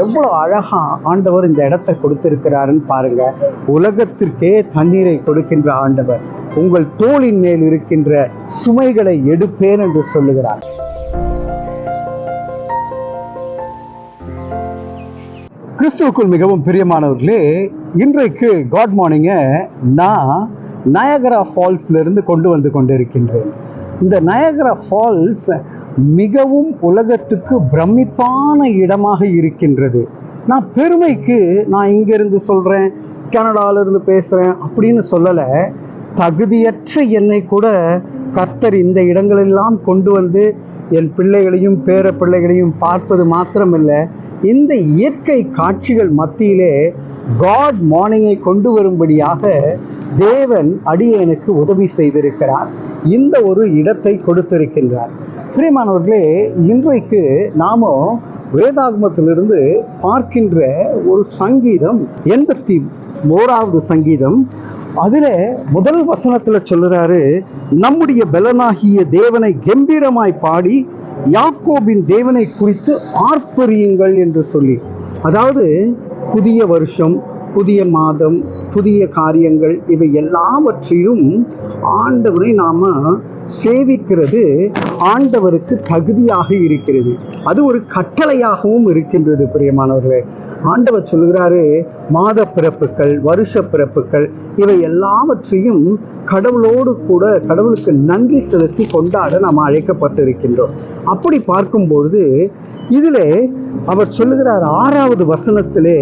எவ்வளோ அழகாக ஆண்டவர் இந்த இடத்தை கொடுத்திருக்கிறாருன்னு பாருங்க. உலகத்திற்கே தண்ணீரை கொடுக்கின்ற ஆண்டவர் உங்கள் தோளின் மேல் இருக்கின்ற சுமைகளை எடுப்பேன் என்று சொல்லுகிறார். கிறிஸ்துவுக்குள் மிகவும் பிரியமானவர்களே இன்றைக்கு காட் மார்னிங்கை நான் நயகரா ஃபால்ஸ்ல இருந்து கொண்டு வந்து கொண்டிருக்கின்றேன். இந்த நயகரா ஃபால்ஸ் மிகவும் உலகத்துக்கு பிரமிப்பான இடமாக இருக்கின்றது. நான் பெருமைக்கு நான் இங்கிருந்து சொல்கிறேன் கனடாவிலிருந்து பேசுகிறேன் அப்படின்னு சொல்லலை. தகுதியற்ற என்னை கூட கர்த்தர் இந்த இடங்களெல்லாம் கொண்டு வந்து என் பிள்ளைகளையும் பேர பிள்ளைகளையும் பார்ப்பது மாத்திரமில்லை இந்த இயற்கை காட்சிகள் மத்தியிலே காட் மார்னிங்கை கொண்டு வரும்படியாக தேவன் அடியேனுக்கு உதவி செய்திருக்கிறார். இந்த ஒரு இடத்தை கொடுத்திருக்கின்றார். பிரியமானவர்களே இன்றைக்கு நாம வேதாகமத்திலிருந்து பார்க்கின்ற ஒரு சங்கீதம் எண்பத்தி ஓராவது சங்கீதம். அதில் முதல் வசனத்தில் சொல்லுறாரு நம்முடைய பலனாகிய தேவனை கம்பீரமாய் பாடி யாக்கோபின் தேவனை குறித்து ஆர்ப்பரியுங்கள் என்று சொல்லி. அதாவது புதிய வருஷம் புதிய மாதம் புதிய காரியங்கள் இவை எல்லாவற்றையும் ஆண்டவரை நாம் சேவிக்கிறது ஆண்டவருக்கு தகுதியாக இருக்கிறது. அது ஒரு கட்டளையாகவும் இருக்கின்றது பிரியமானவர்களே. ஆண்டவர் சொல்லுகிறாரு மாத பிறப்புகள் வருஷ பிறப்புகள் இவை எல்லாவற்றையும் கடவுளோடு கூட கடவுளுக்கு நன்றி செலுத்தி கொண்டாட நாம் அழைக்கப்பட்டிருக்கின்றோம். அப்படி பார்க்கும்பொழுது இதிலே அவர் சொல்லுகிறார் ஆறாவது வசனத்திலே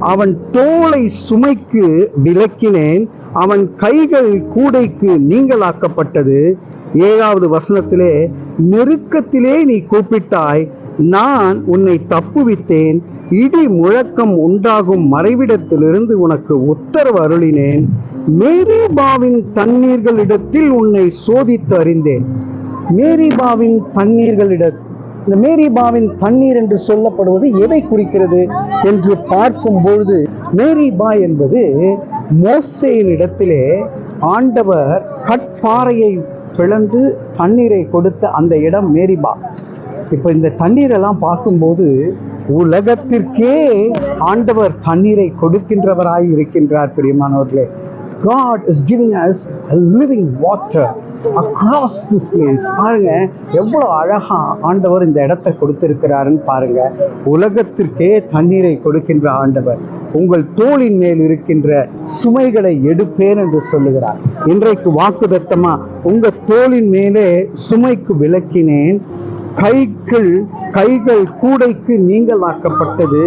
அவன் தோளை சுமைக்கு விலக்கினேன். அவன் கைகள் கூடைக்கு நீங்களாக்கப்பட்டது ஏழாவது வசனத்திலே நெருக்கத்திலே நீ கூப்பிட்டாய் நான் உன்னை தப்புவித்தேன். இடி முழக்கம் உண்டாகும் மறைவிடத்திலிருந்து உனக்கு உத்தரவு அருளினேன். மேரிபாவின் தண்ணீர்களிடத்தில் உன்னை சோதித்து அறிந்தேன். மேரிபாவின் தண்ணீர்களிடத்தில் இந்த மேரிபாவின் தண்ணீர் என்று சொல்லப்படுவது எதை குறிக்கிறது என்று பார்க்கும் பொழுது மேரிபா என்பது மோசையின் இடத்திலே ஆண்டவர் கட்பாறையை பிளந்து தண்ணீரை கொடுத்த அந்த இடம் மேரிபா. இப்போ இந்த தண்ணீரெல்லாம் பார்க்கும்போது உலகத்திற்கே ஆண்டவர் தண்ணீரை கொடுக்கின்றவராய் இருக்கின்றார் பிரியமானவர்களே. God is giving us living water across this place பாருங்க எவ்வளவு அழகா ஆண்டவர் இந்த இடத்தை கொடுத்திருக்கிறாருன்னு பாருங்க. உலகத்திற்கே தண்ணீரை கொடுக்கின்ற ஆண்டவர் உங்கள் தோளின் மேல் இருக்கின்ற சுமைகளை எடுப்பேன் என்று சொல்லுகிறார். இன்றைக்கு வாக்குதத்தமா உங்க தோளின் மேலே சுமைக்கு விளக்கினேன் கைகள் கைகள் கூடைக்கு நீங்களாக்கப்பட்டது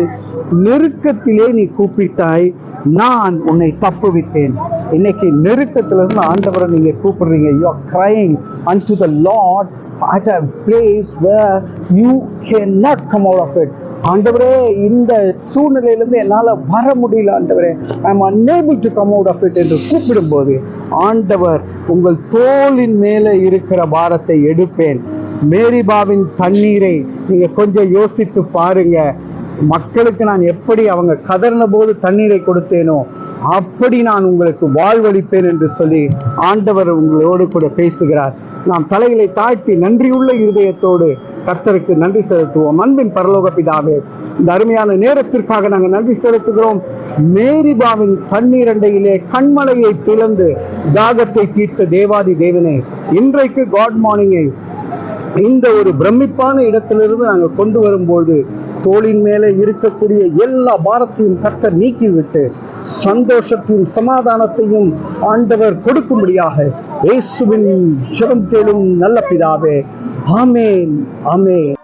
நெருக்கத்திலே நீ கூப்பிட்டாய் நான் உன்னை தப்புவித்தேன். இன்னைக்கு நெருக்கத்திலிருந்து ஆண்டவரை நீங்க கூப்பிடுறீங்க. You are crying and the at a a place you can not come out of it ஆண்டவரே இந்த சூழ்நிலையிலிருந்து என்னால் வர முடியல ஆண்டவரே. I am unable to come out of it என்று கூப்பிடும்போது ஆண்டவர் உங்கள் தோளின் மேலே இருக்கிற பாரத்தை எடுப்பேன். மேரிபாவின் தண்ணீரை நீங்க கொஞ்சம் யோசித்து பாருங்க. மக்களுக்கு நான் எப்படி அவங்க கதறின போது தண்ணீரை கொடுத்தேனோ அப்படி நான் உங்களுக்கு வாழ்வளிப்பேன் என்று சொல்லி ஆண்டவர் உங்களோடு கூட பேசுகிறார். நாம் தலைகளை தாழ்த்தி நன்றியுள்ள இருதயத்தோடு கர்த்தருக்கு நன்றி செலுத்துவோம். அன்பின் பரலோக பிதாவே இந்த அருமையான நேரத்திற்காக நாங்கள் நன்றி செலுத்துகிறோம். மேரிபாவின் தண்ணீரண்டையிலே கண்மலையை பிளந்து தாகத்தை தீர்த்த தேவாதி தேவனே இன்றைக்கு காட் மார்னிங்கை இந்த ஒரு பிரமிப்பான இடத்திலிருந்து நாங்கள் கொண்டு வரும்போது தோளின் மேலே இருக்கக்கூடிய எல்லா பாரத்தையும் கர்த்தர் நீக்கிவிட்டு சந்தோஷத்தையும் சமாதானத்தையும் ஆண்டவர் கொடுக்கும்படியாக இயேசுவின் ஜெபம் கேளும் நல்ல பிதாவே. ஆமேன் ஆமேன்.